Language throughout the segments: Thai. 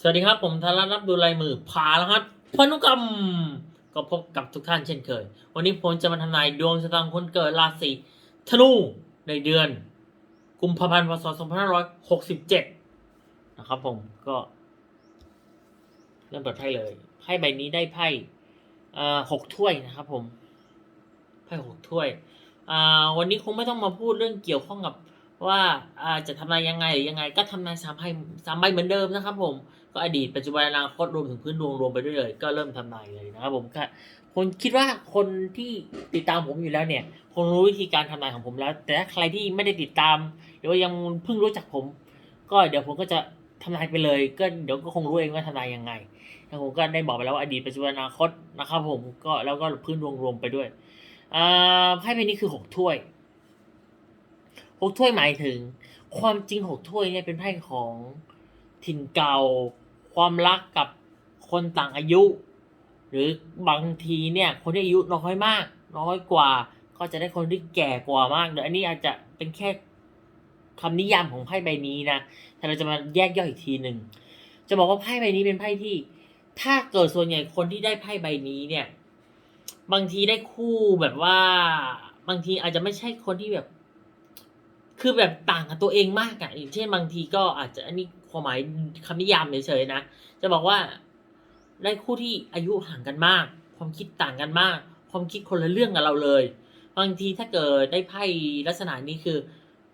สวัสดีครับ ผมธารัตน์รับดูลายมือพาแล้วครับพนุกรรมก็พบกับทุกท่านเช่นเคย วันนี้ผมจะมาทำนายดวงชะตาคนเกิดราศีธนูในเดือน กุมภาพันธ์พศ2567 นะครับผมก็ เริ่มเปิดไพ่เลยไพ่ใบนี้ได้ไพ่หกถ้วยนะครับผมไพ่หกถ้วยวันนี้คงไม่ต้องมาพูดเรื่องเกี่ยวข้องกับว่าจะทำนายยังไงหรือยังไง ก็ทำนายสามไพ่สามใบเหมือนเดิมนะครับผม ก็อดีตปัจจุบันอนาคตรวมถึงพื้นดวงรวมไปด้วยเลย ก็เริ่มทำนายเลยนะครับผมคนคิดว่าคนที่ติดตามผมอยู่แล้วเนี่ย คงรู้วิธีการทำนายของผมแล้ว แต่ถ้าใครที่ไม่ได้ติดตามหรือว่ายังเพิ่งรู้จักผม ก็เดี๋ยวผมก็จะทำนายไปเลยก็เดี๋ยวก็คงรู้เองว่าทำนายยังไงแล้วผมก็ได้บอกไปแล้วว่าอดีตปัจจุบันอนาคตนะครับผมก็แล้วก็พื้นดวงรวมไปด้วยอ่าไพ่ใบนี้คือหกถ้วยหกถ้วยหมายถึง ความจริงหกถ้วยเนี่ยเป็นไพ่ของถิ่นเก่า ความรักกับคนต่างอายุ หรือบางทีเนี่ยคนที่อายุน้อยมาก น้อยกว่า ก็จะได้คนที่แก่กว่ามากเดี๋ยวอันนี้อาจจะเป็นแค่คำนิยามของไพ่ใบนี้นะแต่เราจะมาแยกย่อยอีกทีหนึ่งจะบอกว่าไพ่ใบนี้เป็นไพ่ที่ ถ้าเกิดส่วนใหญ่คนที่ได้ไพ่ใบนี้เนี่ย บางทีได้คู่แบบว่า บางทีอาจจะไม่ใช่คนที่แบบ คือแบบต่างกับตัวเองมากอะอย่างเช่นบางทีก็อาจจะอันนี้ ความหมายคำนิยามเฉยๆนะ จะบอกว่าได้คู่ที่อายุห่างกันมาก ความคิดต่างกันมาก ความคิดคนละเรื่องกับเราเลย บางทีถ้าเกิดได้ไพ่ลักษณะนี้คือ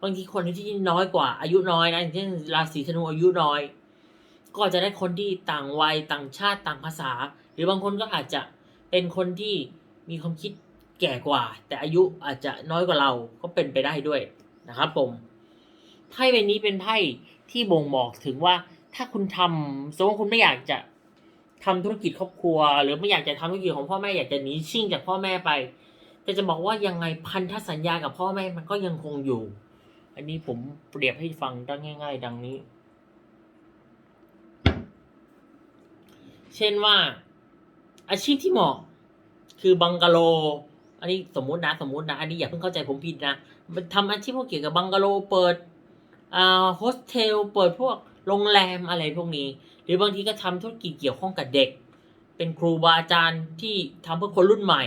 บางทีคนที่น้อยกว่าอายุน้อยนะอย่างเช่นราศีธนูอายุน้อย ก็จะได้คนที่ต่างวัยต่างชาติต่างภาษา หรือบางคนก็อาจจะเป็นคนที่มีความคิดแก่กว่า แต่อายุอาจจะน้อยกว่าเราก็เป็นไปได้ด้วยนะครับผมไพ่ใบนี้เป็นไพ่ ที่บ่งบอกถึงว่าถ้าคุณทำสมมติว่าคุณไม่อยากจะทำธุรกิจครอบครัว หรือไม่อยากจะทำธุรกิจของพ่อแม่อยากจะหนีชิ่งจากพ่อแม่ไป แต่จะบอกว่ายังไงพันธสัญญากับพ่อแม่มันก็ยังคงอยู่ อันนี้ผมเปรียบให้ฟังดังง่าย ๆ ดังนี้ เช่นว่า อาชีพที่เหมาะ คือบังกะโล อันนี้สมมุตินะสมมุตินะ อันนี้อย่าเพิ่งเข้าใจผมผิดนะมันทำอาชีพพวกเกี่ยวกับบังกะโลเปิด อ่าโฮสเทลเปิดพวกโรงแรมอะไรพวกนี้ หรือบางทีก็ทำธุรกิจเกี่ยวข้องกับเด็ก เป็นครูบาอาจารย์ที่ทำเพื่อคนรุ่นใหม่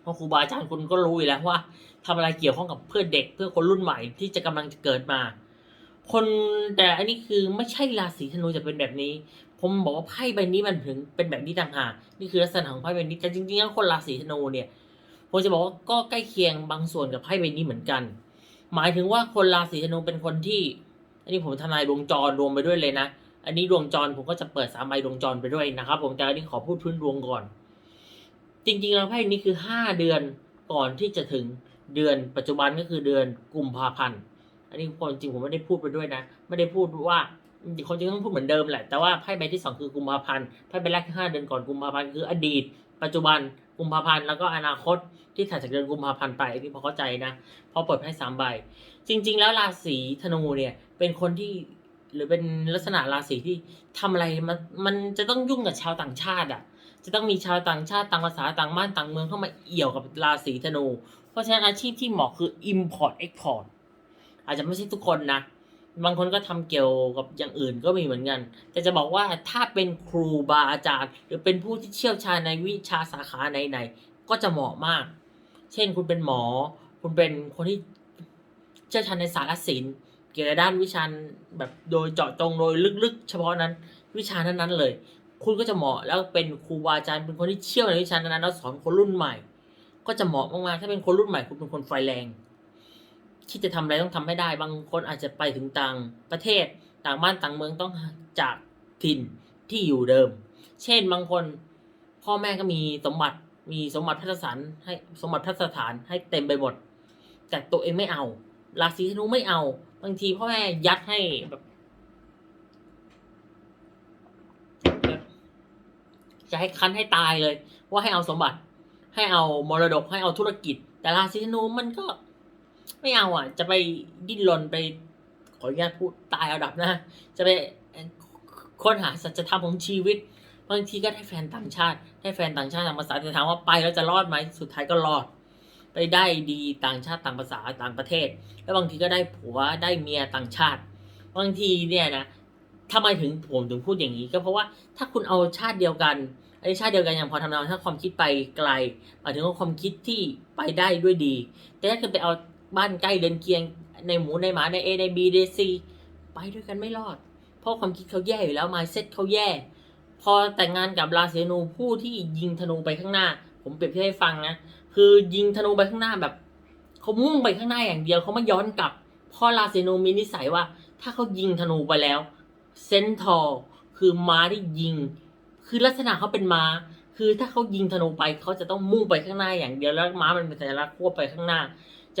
เพราะครูบาอาจารย์คุณก็รู้อยู่แล้วว่าทำอะไรเกี่ยวข้องกับเพื่อเด็กเพื่อคนรุ่นใหม่ที่จะกำลังจะเกิดมา คนแต่อันนี้คือไม่ใช่ราศีธนูจะเป็นแบบนี้ ผมบอกว่าไพ่ใบนี้มันถึงเป็นแบบนี้ต่างหากนี่คือลักษณะของไพ่ใบนี้แต่จริงๆแล้วคนราศีธนูเนี่ยผมจะบอกว่าก็ใกล้เคียงบางส่วนกับไพ่ใบนี้เหมือนกัน หมายถึงว่าคนราศีธนูเป็นคนที่ อันนี้ผมทนายดวงจรรวมไปด้วยเลยนะ อันนี้ดวงจรผมก็จะเปิดสามใบดวงจรไปด้วยนะครับ ผมแต่อันนี้ขอพูดพื้นดวงก่อน จริงๆแล้วไพ่นี้คือห้าเดือนก่อนที่จะถึงเดือนปัจจุบันก็คือเดือนกุมภาพันธ์ อันนี้ความจริงผมไม่ได้พูดไปด้วยนะ ไม่ได้พูดว่าคนจริงต้องพูดเหมือนเดิมแหละ แต่ว่าไพ่ใบที่สองคือกุมภาพันธ์ ไพ่ใบแรกคือห้าเดือนก่อนกุมภาพันธ์คืออดีต ปัจจุบันกุมภาพันธ์แล้วก็อนาคตที่ถัดจากเดือนกุมภาพันธ์ไปอันนี้พอเข้าใจนะพอเปิดไพ่สามใบ จริง ๆ แล้วราศีธนูเนี่ยเป็นคนที่หรือเป็นลักษณะราศีที่ทำอะไรมันมันจะต้องยุ่งกับชาวต่างชาติอะ จะต้องมีชาวต่างชาติต่างภาษาต่างบ้านต่างเมืองเข้ามาเอี่ยวกับราศีธนู เพราะฉะนั้นอาชีพที่เหมาะคือ import export อาจจะไม่ใช่ทุกคนนะ บางคนก็ทำเกี่ยวกับอย่างอื่นก็มีเหมือนกัน แต่จะบอกว่าถ้าเป็นครูบาอาจารย์ หรือเป็นผู้ที่เชี่ยวชาญในวิชาสาขาไหนๆก็จะเหมาะมาก เช่นคุณเป็นหมอ คุณเป็นคนที่เชี่ยวชาญในสารศิลป์เกี่ยวกับด้านวิชาแบบโดยเจาะจงโดยลึกๆ เฉพาะนั้นวิชานั้นๆเลย คุณก็จะเหมาะแล้วเป็นครูบาอาจารย์เป็นคนที่เชี่ยวในวิชานั้นๆแล้วสอนคนรุ่นใหม่ ก็จะเหมาะมากๆถ้าเป็นคนรุ่นใหม่คุณเป็นคนไฟแรง คิดจะทำอะไรต้องทำให้ได้ บางคนอาจจะไปถึงต่างประเทศ ต่างบ้านต่างเมืองต้องจากถิ่นที่อยู่เดิม เช่นบางคนพ่อแม่ก็มีสมบัติมีสมบัติพัฒสถานให้สมบัติพัฒสถานให้เต็มไปหมด แต่ตัวเองไม่เอา ราศีธนูไม่เอา บางทีพ่อแม่ยัดให้แบบแบบจะให้คันให้ตายเลย ว่าให้เอาสมบัติ ให้เอามรดกให้เอาธุรกิจ แต่ราศีธนูมันก็ ไม่เอาอะ จะไปดิ้นรนไปขออนุญาตพูดตายเอาดับนะ จะไปค้นหาสัจธรรมของชีวิตบางทีก็ได้แฟนต่างชาติ ได้แฟนต่างชาติต่างภาษาแต่ถามว่าไปแล้วจะรอดไหมสุดท้ายก็รอด ไปได้ดีต่างชาติต่างภาษาต่างประเทศ แล้วบางทีก็ได้ผัวได้เมียต่างชาติ บางทีเนี่ยนะทำไมถึงผมถึงพูดอย่างนี้ ก็เพราะว่าถ้าคุณเอาชาติเดียวกันไอ้ชาติเดียวกันอย่างพอทำงานถ้าความคิดไปไกลหมายถึงว่าความคิดที่ไปได้ด้วยดี แต่ถ้าเกิดไปเอา บ้านใกล้เดินเคียงในหมูในหมาในเอในบีในซีไปด้วยกันไม่รอด เพราะความคิดเขาแย่อยู่แล้วมาเซ็ตเขาแย่ พอแต่งงานกับราศีนูผู้ที่ยิงธนูไปข้างหน้า ผมเปรียบเทียบให้ฟังนะคือยิงธนูไปข้างหน้าแบบเขามุ่งไปข้างหน้าอย่างเดียวเขาไม่ย้อนกลับเพราะราศีนูมีนิสัยว่า ถ้าเขายิงธนูไปแล้วเซนทอร์คือม้าที่ยิง คือลักษณะเขาเป็นม้า คือถ้าเขายิงธนูไปเขาจะต้องมุ่งไปข้างหน้าอย่างเดียวแล้วม้ามันเป็นสัญลักษณ์ควบไปข้างหน้า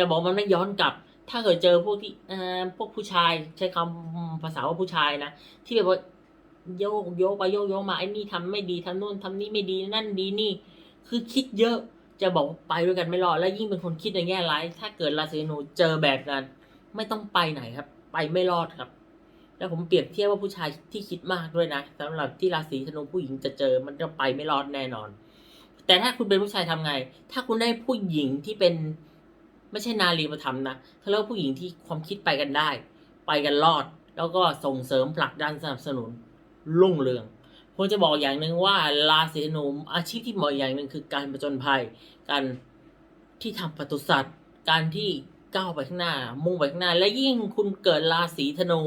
จะบอกมันไม่ย้อนกลับ ถ้าเกิดเจอพวกที่เอ่อพวกผู้ชายใช้คำภาษาว่าผู้ชายนะ ที่แบบว่าโยกโยกไปโยกโยกมาไอ้นี่ทำไม่ดีทำนู่นทำนี่ไม่ดีนั่นดีนี่ คือคิดเยอะจะบอกไปด้วยกันไม่รอดแล้วยิ่งเป็นคนคิดในแง่ร้ายถ้าเกิดราศีธนูเจอแบบนั้น ไม่ต้องไปไหนครับ ไปไม่รอดครับ แล้วผมเปรียบเทียบว่าผู้ชายที่คิดมากด้วยนะสำหรับที่ราศีธนูผู้หญิงจะเจอมันจะไปไม่รอดแน่นอน แต่ถ้าคุณเป็นผู้ชายทำไง ถ้าคุณได้ผู้หญิงที่เป็น ไม่ใช่นารีประธรรมนะเขาเรียกว่าผู้หญิงที่ความคิดไปกันได้ ไปกันรอด แล้วก็ส่งเสริมผลักดันสนับสนุนรุ่งเรืองผมจะบอกอย่างหนึ่งว่าราศีธนูอาชีพที่เหมาะอย่างหนึ่งคือการประจนภัย การที่ทำปศุสัตว์ การที่ก้าวไปข้างหน้า มุ่งไปข้างหน้า และยิ่งคุณเกิดราศีธนู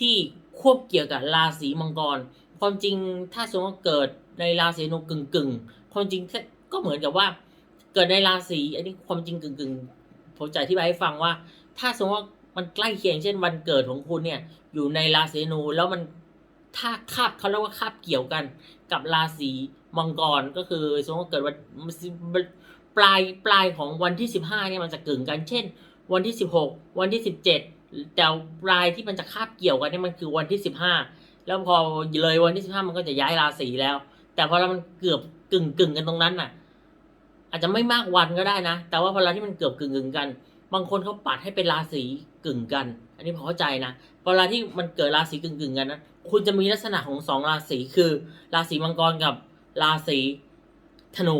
ที่ควบเกี่ยวกับราศีมังกร ความจริงถ้าสมมติเกิดในราศีธนูกึ่งๆ ความจริงก็เหมือนกับว่า เกิดในราศีอันนี้ความจริงกึ่งกึ่งๆผมจะอธิบายให้ฟังว่า ถ้าสมมติว่ามันใกล้เคียงเช่นวันเกิดของคุณเนี่ย อยู่ในราศีนูแล้วมันถ้าคาบเขาเรียกว่าคาบเกี่ยวกันกับราศีมังกรก็คือสมมติว่าเกิดวันปลายปลายของวันที่สิบห้าเนี่ยมันจะกึ่งกัน เช่น วันที่สิบหกวันที่สิบเจ็ดแต่ปลายที่มันจะคาบเกี่ยวกันเนี่ยมันคือวันที่สิบห้าแล้วพอเลยวันที่สิบห้ามันก็จะย้ายราศีแล้ว แต่พอเรามันเกือบกึ่งกึ่งกันตรงนั้นน่ะ อาจจะไม่มากวันก็ได้นะ แต่ว่าพอเราที่มันเกือบกึ่งกึ่งกัน บางคนเขาปัดให้เป็นราศีกึ่งกัน อันนี้พอเข้าใจนะเวลาที่มันเกิดราศีกึ่งกึ่งกันนะคุณจะมีลักษณะของสองราศีคือ ราศีมังกรกับราศีธนู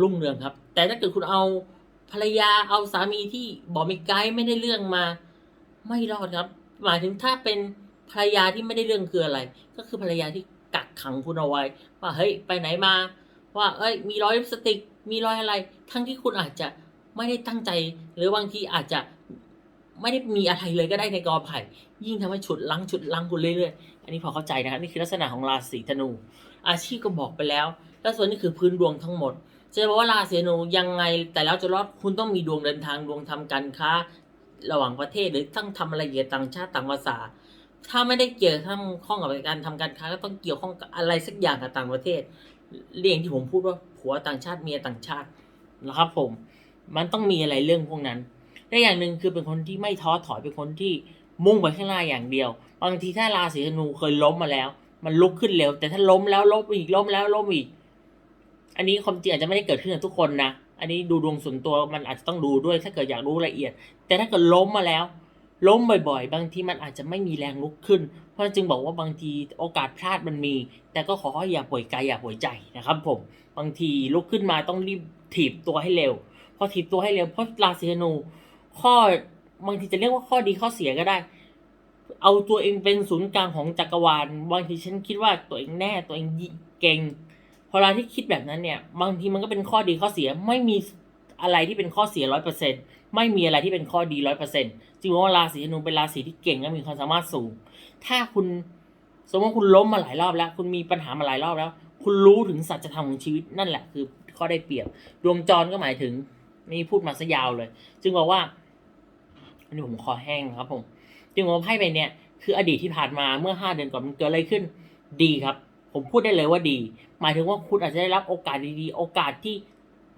รุ่งเรืองครับ แต่ถ้าเกิดคุณเอาภรรยาเอาสามีที่บอกมีไกด์ไม่ได้เรื่องมา ไม่รอดครับ หมายถึงถ้าเป็นภรรยาที่ไม่ได้เรื่องคืออะไร ก็คือภรรยาที่กักขังคุณเอาไว้ว่าเฮ้ยไปไหนมา ว่า เอ้ย มีรอยลิปสติก มีรอยอะไร ทั้งที่คุณอาจจะไม่ได้ตั้งใจ หรือบางทีอาจจะไม่ได้มีอะไรเลยก็ได้ในกอไผ่ ยิ่งทำให้ฉุดลังฉุดลังคุณเรื่อยๆ อันนี้พอเข้าใจนะครับนี่คือลักษณะของราศีธนู อาชีพก็บอกไปแล้ว แล้วส่วนนี้คือพื้นดวงทั้งหมด จะบอกว่าราศีธนูยังไงแต่แล้วจะรอดคุณต้องมีดวงเดินทางดวงทำการค้า ระหว่างประเทศหรือต้องทำอะไรเกี่ยวกับต่างชาติต่างภาษา ถ้าไม่ได้เกี่ยวข้องกับการทำการค้าก็ต้องเกี่ยวข้องกับอะไรสักอย่างกับต่างประเทศ เรื่องที่ผมพูดว่าผัวต่างชาติเมียต่างชาตินะครับผม มันต้องมีอะไรเรื่องพวกนั้นและอย่างหนึ่งคือเป็นคนที่ไม่ท้อถอยเป็นคนที่มุ่งไปข้างหน้าอย่างเดียว บางทีถ้าราศีธนูเคยล้มมาแล้ว มันลุกขึ้นเร็ว แต่ถ้าล้มแล้วล้มอีกล้มแล้วล้มอีก อันนี้ความจริงอาจจะไม่ได้เกิดขึ้นกับทุกคนนะ อันนี้ดูดวงส่วนตัวมันอาจจะต้องดูด้วยถ้าเกิดอยากรู้ละเอียด แต่ถ้าเกิดล้มมาแล้ว ล้มบ่อยๆ บางทีมันอาจจะไม่มีแรงลุกขึ้น เพราะจึงบอกว่าบางทีโอกาสพลาดมันมี แต่ก็ขอให้อย่าป่วยกายอย่าป่วยใจนะครับ ผม บางทีลุกขึ้นมาต้องรีบถีบตัวให้เร็ว พอถีบตัวให้เร็วเพราะราศีธนูข้อบางทีจะเรียกว่าข้อดีข้อเสียก็ได้ เอาตัวเองเป็นศูนย์กลางของจักรวาล บางทีฉันคิดว่าตัวเองแน่ตัวเองเก่งพอเราที่คิดแบบนั้นเนี่ย บางทีมันก็เป็นข้อดีข้อเสียไม่มี อะไรที่เป็นข้อเสียร้อยเปอร์เซ็นต์ไม่มีอะไรที่เป็นข้อดีร้อยเปอร์เซ็นต์จึงว่าราศีธนูเป็นราศีที่เก่งและมีความสามารถสูง ถ้าคุณสมมติว่าคุณล้มมาหลายรอบแล้ว คุณมีปัญหามาหลายรอบแล้ว คุณรู้ถึงสัจธรรมของชีวิตนั่นแหละคือข้อได้เปรียบ ดวงจรก็หมายถึงนี่พูดมาซะยาวเลย จึงบอกว่าอันนี้ผมคอแห้งครับผมจึงบอกว่าไพ่ใบเนี้ยคืออดีตที่ผ่านมาเมื่อห้าเดือนก่อนมันเกิดอะไรขึ้น ดีครับ ผมพูดได้เลยว่าดี หมายถึงว่าคุณอาจจะได้รับโอกาสดีๆ โอกาสที่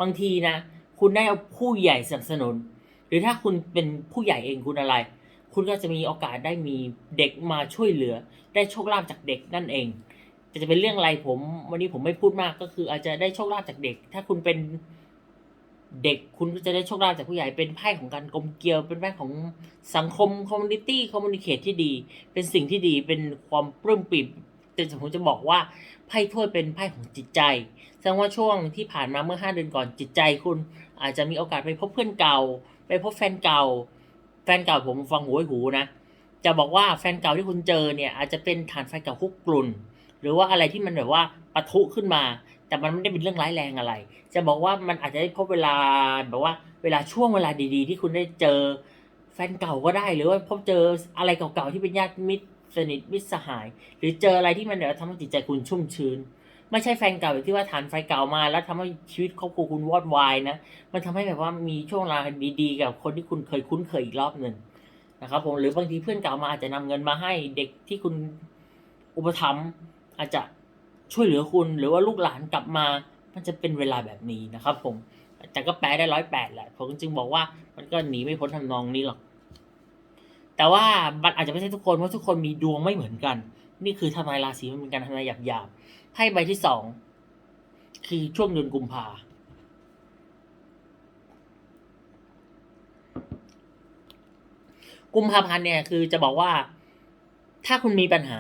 บางทีนะ คุณได้เอาผู้ใหญ่สนับสนุน หรือถ้าคุณเป็นผู้ใหญ่เองคุณอะไร คุณก็จะมีโอกาสได้มีเด็กมาช่วยเหลือ ได้โชคลาภจากเด็กนั่นเองแต่จะเป็นเรื่องอะไรผม วันนี้ผมไม่พูดมากก็คืออาจจะได้โชคลาภจากเด็ก ถ้าคุณเป็นเด็กคุณก็จะได้โชคลาภจากผู้ใหญ่เป็นไพ่ของการกลมเกลียว เป็นไพ่ของสังคมคอมมูนิตี้คอมมูนิเคทที่ดี เป็นสิ่งที่ดีเป็นความปลื้มปิ่ม แต่ผมจะบอกว่าไพ่ถ้วยเป็นไพ่ของจิตใจ แสดงว่าช่วงที่ผ่านมาเมื่อห้าเดือนก่อนจิตใจคุณ อาจจะมีโอกาสไปพบเพื่อนเก่า ไปพบแฟนเก่า แฟนเก่าผมฟังหูไว้หูนะ จะบอกว่าแฟนเก่าที่คุณเจอเนี่ยอาจจะเป็นฐานไฟเก่าคุกกลุ่น หรือว่าอะไรที่มันแบบว่าปะทุขึ้นมา แต่มันไม่ได้เป็นเรื่องร้ายแรงอะไร จะบอกว่ามันอาจจะได้พบเวลาแบบว่าเวลาช่วงเวลาดี ๆ ที่คุณได้เจอแฟนเก่าก็ได้หรือว่าพบเจออะไรเก่าๆที่เป็นญาติมิตร สนิทมิตรสหาย หรือเจออะไรที่มันแบบทำให้จิตใจคุณชุ่มชื้น ไม่ใช่แฟนเก่าที่ว่าฐานไฟเก่ามา แล้วทำให้ชีวิตครอบครัวคุณวอดวายนะ มันทำให้แบบว่ามีช่วงเวลาดีๆ กับคนที่คุณเคยคุ้นเคยอีกรอบหนึ่งนะครับผมหรือบางทีเพื่อนเก่ามาอาจจะนำเงินมาให้เด็กที่คุณอุปถัมภ์อาจจะช่วยเหลือคุณหรือว่าลูกหลานกลับมา มันจะเป็นเวลาแบบนี้นะครับผมแต่ก็แปลได้ร้อยแปดแหละผมจึงบอกว่ามันก็หนีไม่พ้นทำนองนี้หรอก แต่ว่ามันอาจจะไม่ใช่ทุกคนเพราะทุกคนมีดวงไม่เหมือนกัน นี่คือทำนายราศีมันเป็นการทำนายหยาบๆไพ่ใบที่สองคือช่วงเดือนกุมภากุมภาพันธ์เนี่ยคือจะบอกว่า ถ้าคุณมีปัญหา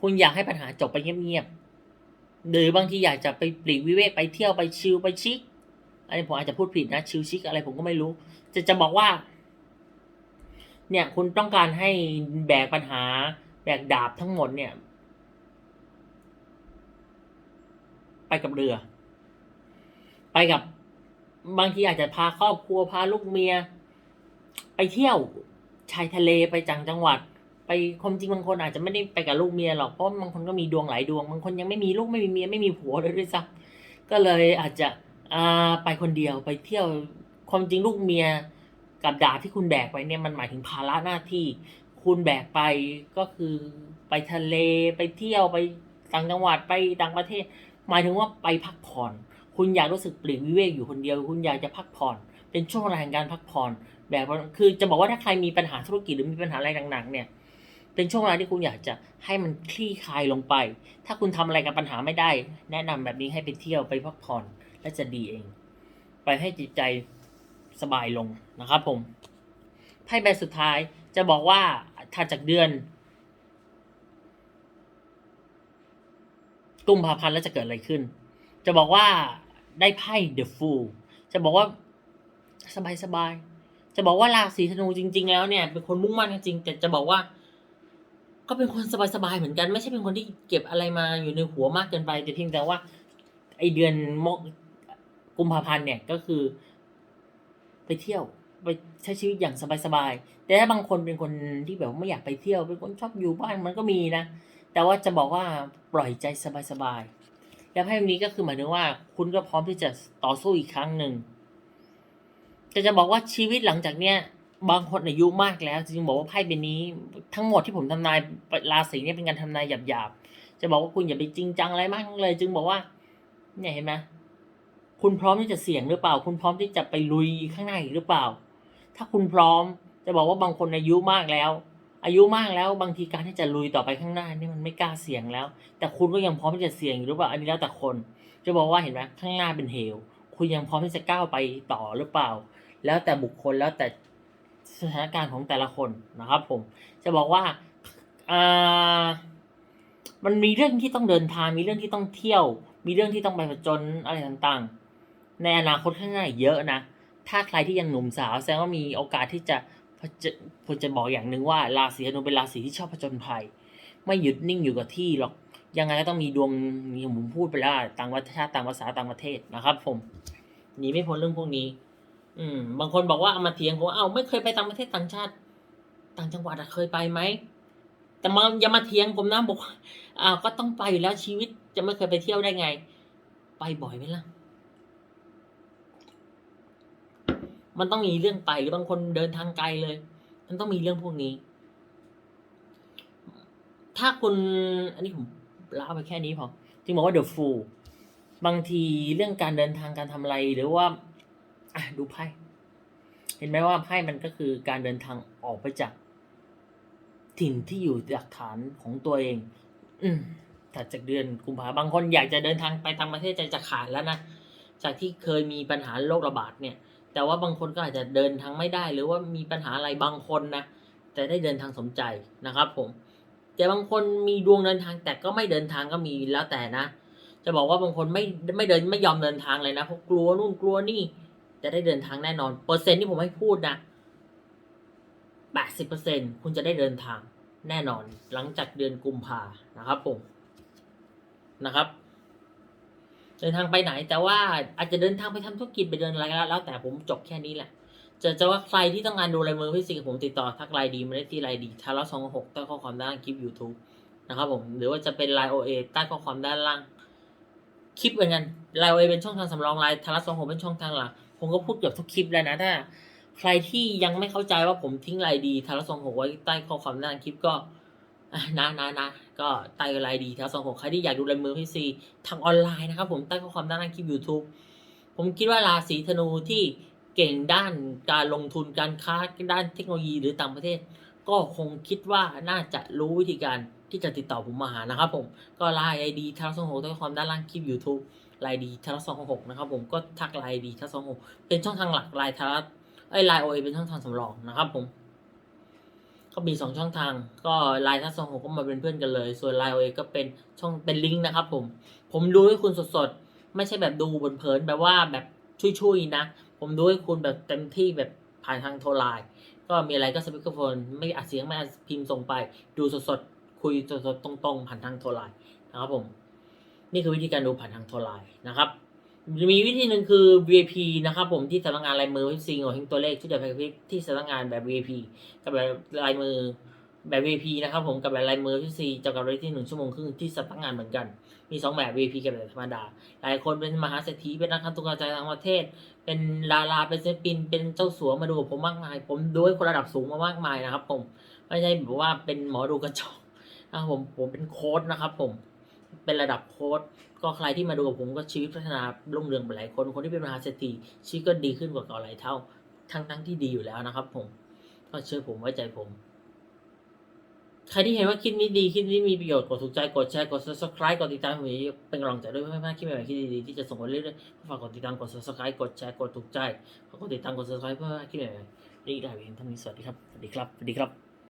คุณอยากให้ปัญหาจบไปเงียบๆหรือบางทีอยากจะไปปลีกวิเวกไปเที่ยวไปชิลไปชิคอันนี้ผมอาจจะพูดผิดนะชิลชิคอะไรผมก็ไม่รู้ จะจะบอกว่า เนี่ยคุณต้องการให้แบกปัญหา แบกดาบทั้งหมดเนี่ย ไปกับเรือ ไปกับบางทีอาจจะพาครอบครัวพาลูกเมีย ไปเที่ยวชายทะเลไปจังจังหวัด ไปความจริงบางคนอาจจะไม่ได้ไปกับลูกเมียหรอกเพราะบางคนก็มีดวงหลายดวงบางคนยังไม่มีลูกไม่มีเมียไม่มีผัวเลยด้วยซ้ำก็เลยอาจจะอ่าไปคนเดียวไปเที่ยวความจริงลูกเมีย กับดาบที่คุณแบกไปเนี่ยมันหมายถึงภาระหน้าที่ คุณแบกไปก็คือไปทะเลไปเที่ยวไปต่างจังหวัดไปต่างประเทศ หมายถึงว่าไปพักผ่อน คุณอยากรู้สึกปลีกวิเวกอยู่คนเดียว คุณอยากจะพักผ่อน เป็นช่วงเวลาแห่งการพักผ่อนแบบคือจะบอกว่าถ้าใครมีปัญหาธุรกิจหรือมีปัญหาอะไรหนักๆเนี่ยเป็นช่วงเวลาที่คุณอยากจะให้มันคลี่คลายลงไป ถ้าคุณทำอะไรกับปัญหาไม่ได้ แนะนำแบบนี้ให้ไปเที่ยวไปพักผ่อนและจะดีเอง ไปให้จิตใจ สบายลงนะครับผมไพ่ใบสุดท้ายจะบอกว่าถัดจากเดือนกุมภาพันธ์แล้วจะเกิดอะไรขึ้น จะบอกว่าได้ไพ่ The Fool จะบอกว่าสบายสบายๆจะบอกว่าราศีธนูจริง ๆ แล้วเนี่ย เป็นคนมุ่งมั่นจริงแต่จะบอกว่า ก็เป็นคนสบายๆเหมือนกัน ไม่ใช่เป็นคนที่เก็บอะไรมาอยู่ในหัวมากเกินไป แต่เพียงแต่ว่า ไอเดือนมกกุมภาพันธ์เนี่ยก็คือ ไปเที่ยวไปใช้ชีวิตอย่างสบายๆ แต่ถ้าบางคนเป็นคนที่แบบไม่อยากไปเที่ยวเป็นคนชอบอยู่บ้านมันก็มีนะ แต่ว่าจะบอกว่าปล่อยใจสบายๆ แล้วไพ่ใบนี้ก็คือหมายถึงว่า คุณก็พร้อมที่จะต่อสู้อีกครั้งหนึ่งแต่จะบอกว่าชีวิตหลังจากเนี้ยบางคนอายุมากแล้วจริงบอกว่าไพ่ใบนี้ ทั้งหมดที่ผมทำนายราศีเนี่ยเป็นการทำนายหยาบๆ จะบอกว่าคุณอย่าไปจริงจังอะไรมากเลย จึงบอกว่า เนี่ยเห็นไหม คุณพร้อมที่จะเสี่ยงหรือเปล่า คุณพร้อมที่จะไปลุยข้างหน้าอีกหรือเปล่า ถ้าคุณพร้อมจะบอกว่าบางคนอายุมากแล้ว อายุมากแล้วบางทีการที่จะลุยต่อไปข้างหน้านี่มันไม่กล้าเสี่ยงแล้ว แต่คุณก็ยังพร้อมที่จะเสี่ยงอยู่หรือเปล่าอันนี้แล้วแต่คน จะบอกว่าเห็นไหมข้างหน้าเป็นเหว คุณยังพร้อมที่จะก้าวไปต่อหรือเปล่า แล้วแต่บุคคลแล้วแต่สถานการณ์ของแต่ละคนนะครับผมจะบอกว่าอ่ามันมีเรื่องที่ต้องเดินทางมีเรื่องที่ต้องเที่ยว มีเรื่องที่ต้องไปผจญอะไรต่างๆ ในอนาคตข้างหน้าอีกเยอะนะ ถ้าใครที่ยังหนุ่มสาวแสดงว่ามีโอกาสที่จะผจญผมจะบอกอย่างหนึ่งว่าราศีธนูเป็นราศีที่ชอบผจญภัย ไม่หยุดนิ่งอยู่กับที่หรอก ยังไงก็ต้องมีดวงนี่ผมพูดไปแล้วต่างประเทศต่างภาษาต่างประเทศนะครับ ผมหนีไม่พ้นเรื่องพวกนี้ อืม บางคนบอกว่าเอามาเถียงผมเอ้าไม่เคยไปต่างประเทศต่างชาติ ต่างจังหวัดเคยไปไหมแต่มาอย่ามาเถียงผมนะบอกอ้าวก็ต้องไปอยู่แล้วชีวิตจะไม่เคยไปเที่ยวได้ไง ไปบ่อยไหมล่ะ มันต้องมีเรื่องไปหรือบางคนเดินทางไกลเลย มันต้องมีเรื่องพวกนี้ ถ้าคุณอันนี้ผมเล่าไปแค่นี้พอจึงบอกว่า the fool บางทีเรื่องการเดินทางการทำอะไรหรือว่าอะดูไพ่เห็นไหมว่าไพ่มันก็คือการเดินทางออกไปจากถิ่นที่อยู่จากฐานของตัวเอง อืมถัดจากเดือนกุมภาบางคนอยากจะเดินทางไปต่างประเทศใจจะขาดแล้วนะจากที่เคยมีปัญหาโรคระบาดเนี่ย แต่ว่าบางคนก็อาจจะเดินทางไม่ได้ หรือว่ามีปัญหาอะไรบางคนนะแต่ได้เดินทางสมใจนะครับ ผม แต่บางคนมีดวงเดินทางแต่ก็ไม่เดินทางก็มีแล้วแต่นะ จะบอกว่าบางคนไม่ไม่เดินไม่ยอมเดินทางเลยนะเพราะกลัวนู่นกลัวนี่จะได้เดินทางแน่นอนเปอร์เซ็นต์ที่ผมให้พูดนะ80%คุณจะได้เดินทางแน่นอนหลังจากเดือนกุมภานะครับผมนะครับ เดินทางไปไหน แต่ว่าอาจจะเดินทางไปทำธุรกิจไปเดินอะไรก็แล้วแต่ผมจบแค่นี้แหละจะจะว่าใครที่ต้องการดูลายมือพี่ซีกับผมติดต่อทักไลน์ดีมาได้ที่ไลน์ดีทาร์ลสองหกใต้ข้อความด้านล่างคลิป YouTube นะครับผมหรือว่าจะเป็นไลน์โอเอใต้ข้อความด้านล่างคลิปเหมือนกันไลน์โอเอเป็นช่องทางสำรองไลน์ทาร์ลสองหกเป็นช่องทางหลักผมก็พูดเกือบทุกคลิปแล้วนะถ้า ใครที่ยังไม่เข้าใจว่าผมทิ้งไลน์ดีทาร์ลสองหกไว้ใต้ข้อความด้านล่างคลิปก็ นะนะนะก็ใต้ไลน์ดีทาร์ลสองหกใครที่อยากดูลายมือพี่ซีทางออนไลน์นะครับผมใต้ข้อความด้านล่างคลิป YouTube ผมคิดว่าราศีธนูที่เก่งด้านการลงทุนการค้าด้านเทคโนโลยีหรือต่างประเทศ ก็คงคิดว่าน่าจะรู้วิธีการที่จะติดต่อผมมาหานะครับผมก็ไลน์ไอดีทักสองหกใต้ความด้านล่างคลิป YouTube ไลน์ดีทักสองหกนะครับผมก็ทักไลน์ดีทักสองหกเป็นช่องทางหลักไลน์ทักไอไลน์โอเอเป็นช่องทางสำรองนะครับผม ก็มีสองช่องทาง ก็ไลน์ทักสองหกก็มาเป็นเพื่อนกันเลย ส่วนไลน์โอเอก็เป็นช่องเป็นลิงก์นะครับผม ผมดูให้คุณสดๆ ไม่ใช่แบบดูบนเพลินแบบว่าแบบชุยๆนะ ผมดูให้คุณแบบเต็มที่แบบผ่านทางโทรไลน์ ก็มีอะไรก็สปีกเกอร์โฟนไม่อัดเสียงไม่อัดพิมพ์ส่งไป ดูสดๆ คุยสดๆ ตรงๆ ผ่านทางโทรไลน์นะครับผม นี่คือวิธีการดูผ่านทางโทรไลน์นะครับ มีวิธีหนึ่งคือ VIP นะครับผมที่สำนักงานลายมือวิซีโงเฮงตัวเลขที่เดียวกับที่สำนักงานแบบ VIP กับแบบลายมือแบบ VIP นะครับผมกับแบบลายมือวิซีจำกัดไว้ที่หนึ่งชั่วโมงครึ่งที่สำนักงานเหมือนกัน มีสองแบบ VIP กับแบบธรรมดา หลายคนเป็นมหาเศรษฐีเป็นนักการกกระจายต่างประเทศ เป็นดาราเป็นศิลปิน เป็นเจ้าสัวมาดูผมมากมาย ผมดูให้คนระดับสูงมามากมายนะครับ ผมไม่ใช่แบบว่าเป็นหมอดูกระจกนะครับผมผมเป็นโค้ดนะครับ ผมเป็นระดับโค้ด ก็ใครที่มาดูกับผมก็ชีวิตพัฒนารุ่งเรืองไปหลายคน คนที่เป็นมหาเศรษฐีชีวิตก็ดีขึ้นกว่าเก่าหลายเท่า ทั้งทั้งที่ดีอยู่แล้วนะครับ ผม ก็เชื่อผมไว้ใจผม ใครที่เห็นว่าคลิปนี้ดีคลิปนี้มีประโยชน์กดถูกใจกดแชร์กด subscribe กดติดตามผมเป็นกำลังใจด้วยเพื่อให้พลาดคลิปใหม่ๆคลิปดีๆที่จะส่งมาเรื่อยๆฝากกดติดตามกด subscribe กดแชร์กดถูกใจฝากกดติดตามกด subscribe เพื่อให้พลาดคลิปใหม่ๆนี่ได้เพียงเท่านี้สวัสดีครับสวัสดีครับสวัสดีครับ